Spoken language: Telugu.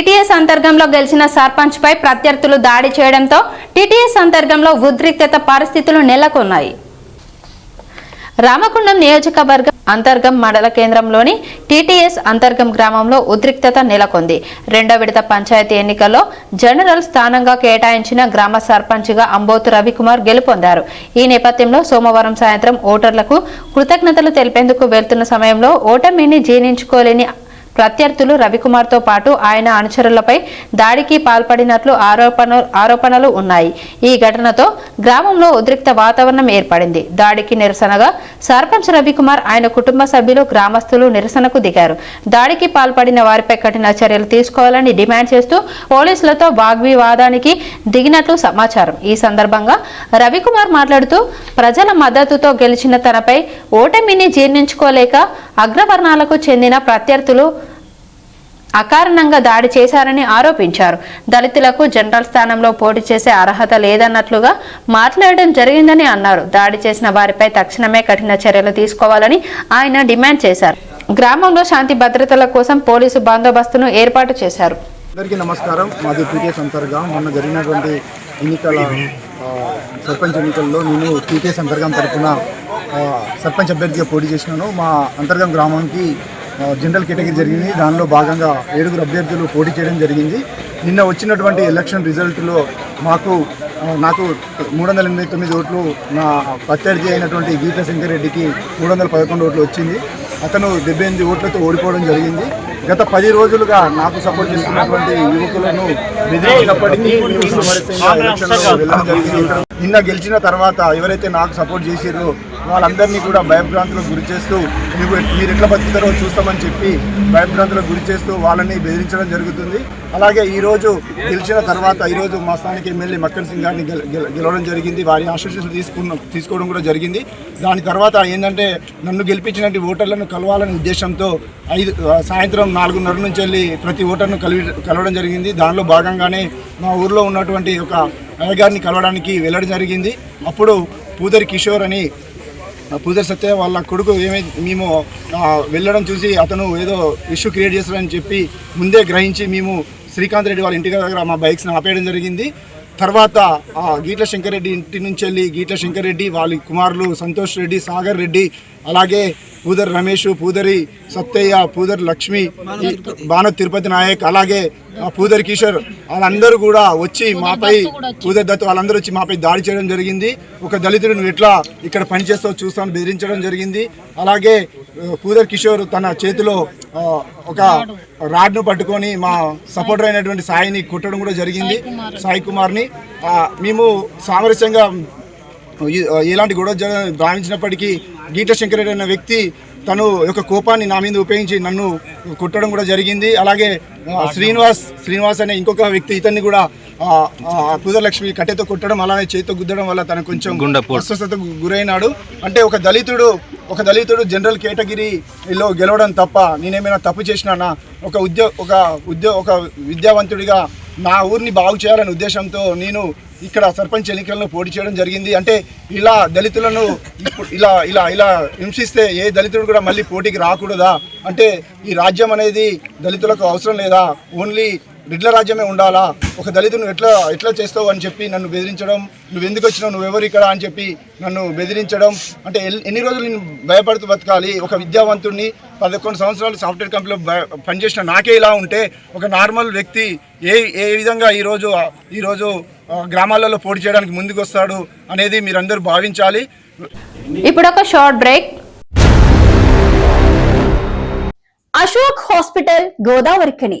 టీటీఎస్ అంతర్గంలో గెలిచిన సర్పంచ్ పై ప్రత్యర్థులు దాడి చేయడంతో టీటీఎస్ అంతర్గంలో ఉద్రిక్తత పరిస్థితులు నెలకొన్నాయి. రామకుండం నియోజకవర్గం అంతర్గం మండల కేంద్రంలోని టీటీఎస్ అంతర్గం గ్రామంలో ఉద్రిక్తత నెలకొంది. రెండో విడత పంచాయతీ ఎన్నికల్లో జనరల్ స్థానంగా కేటాయించిన గ్రామ సర్పంచ్గా అంబోతు రవికుమార్ గెలుపొందారు. ఈ నేపథ్యంలో సోమవారం సాయంత్రం ఓటర్లకు కృతజ్ఞతలు తెలిపేందుకు వెళ్తున్న సమయంలో ఓటమిని జీర్ణించుకోలేని ప్రత్యర్థులు రవికుమార్తో పాటు ఆయన అనుచరులపై దాడికి పాల్పడినట్లు ఆరోపణ ఆరోపణలు ఉన్నాయి. ఈ ఘటనతో గ్రామంలో ఉద్రిక్త వాతావరణం ఏర్పడింది. దాడికి నిరసనగా సర్పంచ్ రవికుమార్ ఆయన కుటుంబ సభ్యులు గ్రామస్తులు నిరసనకు దిగారు. దాడికి పాల్పడిన వారిపై కఠిన చర్యలు తీసుకోవాలని డిమాండ్ చేస్తూ పోలీసులతో వాగ్వివాదానికి దిగినట్లు సమాచారం. ఈ సందర్భంగా రవికుమార్ మాట్లాడుతూ ప్రజల మద్దతుతో గెలిచిన తనపై ఓటమిని జీర్ణించుకోలేక అగ్రవర్ణాలకు చెందిన ప్రత్యర్థులు అకారణంగా దాడి చేశారని ఆరోపించారు. దళితులకు జనరల్ స్థానంలో పోటీ చేసే అర్హత లేదన్నట్లుగా మాట్లాడడం జరిగిందని అన్నారు. దాడి చేసిన వారిపై తక్షణమే కఠిన చర్యలు తీసుకోవాలని ఆయన డిమాండ్ చేశారు. గ్రామంలో శాంతి భద్రతల కోసం పోలీసు బందోబస్తును ఏర్పాటు చేశారు. అందరికీ నమస్కారం. మాది టీటీఎస్ అంతర్గా మొన్న జరిగినటువంటి ఎన్నికల సర్పంచ్ ఎన్నికల్లో నేను టీటీఎస్ సంతర్గం తరఫున సర్పంచ్ అభ్యర్థిగా పోటీ చేసినాను. మా అంతర్గం గ్రామానికి జనరల్ కేటగిరీ జరిగింది. దానిలో భాగంగా ఏడుగురు అభ్యర్థులు పోటీ చేయడం జరిగింది. నిన్న వచ్చినటువంటి ఎలక్షన్ రిజల్ట్లో మాకు నాకు మూడు వందల ఎనభై తొమ్మిది ఓట్లు నా ప్రత్యర్థి అయినటువంటి గీతా శంకర్ రెడ్డికి మూడు వందల పదకొండు ఓట్లు వచ్చింది. అతను డెబ్బై ఎనిమిది ఓట్లతో ఓడిపోవడం జరిగింది. గత పది రోజులుగా నాకు సపోర్ట్ చేస్తున్నటువంటి యువకులను బెదిరించినప్పటికీ వెళ్ళడం జరిగింది. నిన్న గెలిచిన తర్వాత ఎవరైతే నాకు సపోర్ట్ చేసిరో వాళ్ళందరినీ కూడా భయభ్రాంతులకు గురి చేస్తూ మీకు మీరు ఎట్లా బతుకుతారో చూస్తామని చెప్పి భయభ్రాంతులకు గురి చేస్తూ వాళ్ళని బెదిరించడం జరుగుతుంది. అలాగే ఈరోజు గెలిచిన తర్వాత ఈరోజు మా స్థానిక ఎమ్మెల్యే మక్కన్ సింగ్ గారిని గెలవడం జరిగింది. వారి ఆశీస్సులు తీసుకున్న తీసుకోవడం కూడా జరిగింది. దాని తర్వాత ఏంటంటే నన్ను గెలిపించినటువంటి ఓటర్లను కలవాలనే ఉద్దేశంతో ఐదు సాయంత్రం నాలుగున్నర నుంచి వెళ్ళి ప్రతి ఓటర్ను కలివి కలవడం జరిగింది. దానిలో భాగంగానే మా ఊర్లో ఉన్నటువంటి ఒక అయ్యగారిని కలవడానికి వెళ్ళడం జరిగింది. అప్పుడు పూదరి కిషోర్ అని పూజర్ సత్య వాళ్ళ కొడుకు ఏమై మేము వెళ్ళడం చూసి అతను ఏదో ఇష్యూ క్రియేట్ చేస్తాడని చెప్పి ముందే గ్రహించి మేము శ్రీకాంత్ రెడ్డి వాళ్ళ ఇంటి దగ్గర మా బైక్స్ని ఆపేయడం జరిగింది. తర్వాత ఆ శంకర్ రెడ్డి ఇంటి నుంచి వెళ్ళి గీట్ల శంకరెడ్డి వాళ్ళ కుమారులు సంతోష్ రెడ్డి సాగర్ రెడ్డి అలాగే పూదరి రమేష్ పూదరి సత్తయ్య పూదరి లక్ష్మి బాణ తిరుపతి నాయక్ అలాగే పూదరి కిషోర్ వాళ్ళందరూ కూడా వచ్చి మాపై పూదరి దత్తు వాళ్ళందరూ వచ్చి మాపై దాడి చేయడం జరిగింది. ఒక దళితుడు నువ్వు ఎట్లా ఇక్కడ పనిచేస్తావు చూస్తాను బెదిరించడం జరిగింది. అలాగే పూదర్ కిషోర్ తన చేతిలో ఒక రాడ్ను పట్టుకొని మా సపోర్టర్ అయినటువంటి సాయిని కొట్టడం కూడా జరిగింది. సాయి కుమార్ని మేము సామరస్యంగా ఎలాంటి గొడవ భావించినప్పటికీ గీట శంకరెడ్డి అనే వ్యక్తి తను యొక్క కోపాన్ని నా మీద ఉపయోగించి నన్ను కొట్టడం కూడా జరిగింది. అలాగే శ్రీనివాస్ శ్రీనివాస్ అనే ఇంకొక వ్యక్తి ఇతన్ని కూడా పూదలక్ష్మి కట్టెతో కొట్టడం అలానే చేతితో గుద్దడం వల్ల తనకు కొంచెం అస్వస్థతకు గురైనాడు. అంటే ఒక దళితుడు ఒక దళితుడు జనరల్ కేటగిరీలో గెలవడం తప్ప నేనేమైనా తప్పు చేసినానా ఒక ఉద్యో ఒక ఉద్యో ఒక విద్యావంతుడిగా నా ఊరిని బాగు చేయాలనే ఉద్దేశంతో నేను ఇక్కడ సర్పంచ్ ఎన్నికలను పోటీ చేయడం జరిగింది. అంటే ఇలా దళితులను ఇలా ఇలా ఇలా హింసిస్తే ఏ దళితుడు కూడా మళ్ళీ పోటీకి రాకూడదా? అంటే ఈ రాజ్యం అనేది దళితులకు అవసరం లేదా? ఓన్లీ బిడ్ల రాజ్యమే ఉండాలా? ఒక దళితును ఎట్లా ఎట్లా చేస్తావు అని చెప్పి నన్ను బెదిరించడం నువ్వు ఎందుకు వచ్చినావు నువ్వెవరు ఇక్కడ అని చెప్పి నన్ను బెదిరించడం అంటే ఎన్ని రోజులు నేను భయపడుతూ బతకాలి? ఒక విద్యావంతుడిని పదకొండు సంవత్సరాలు సాఫ్ట్వేర్ కంపెనీలో పనిచేసిన నాకే ఇలా ఉంటే ఒక నార్మల్ వ్యక్తి ఏ ఏ విధంగా ఈరోజు ఈరోజు గ్రామాలలో పోటీ చేయడానికి ముందుకు వస్తాడు అనేది మీరందరూ భావించాలి. ఇప్పుడు ఒక short break Ashok hospital Godavarikhani.